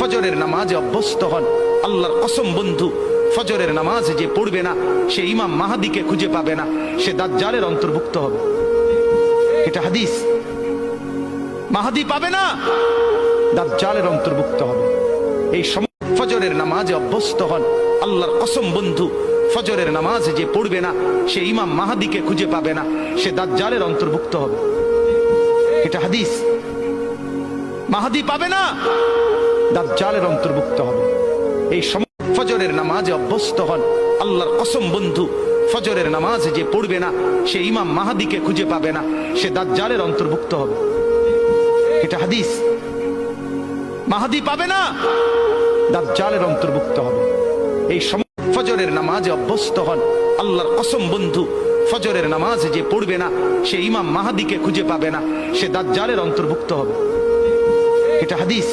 ফজরের নামাজে অভ্যস্ত হন। আল্লাহর কসম বন্ধু, ফজরের নামাজ যে পড়বে না, সে ইমাম মাহাদিকে খুঁজে পাবে না, সে দাজ্জালের অন্তর্ভুক্ত হবে। এটা হাদিস। মাহাদি পাবে না, দাজ্জালের অন্তর্ভুক্ত হবে। এই ফজরের নামাজে অভ্যস্ত হন। আল্লাহর কসম বন্ধু, ফজরের নামাজ যে পড়বে না, সে ইমাম মাহাদিকে খুঁজে পাবে না, সে দাজ্জালের অন্তর্ভুক্ত হবে। এটা হাদিস। মাহাদি পাবে না দাজ্জালের অন্তর্ভুক্ত হবে। এই ফজরের নামাজে অভ্যস্ত হন। আল্লাহর কসম বন্ধু, ফজরের নামাজ যে পড়বে না, সে ইমাম মাহাদিকে খুঁজে পাবে না, সে দাজ্জালের অন্তর্ভুক্ত হবে। এটা হাদিস। মাহাদি পাবে না, দাজ্জালের অন্তর্ভুক্ত হবে। এই ফজরের নামাজে অভ্যস্ত হন। আল্লাহর কসম বন্ধু, ফজরের নামাজ যে পড়বে না, সে ইমাম মাহাদিকে খুঁজে পাবে না, সে দাজ্জালের অন্তর্ভুক্ত হবে। এটা হাদিস।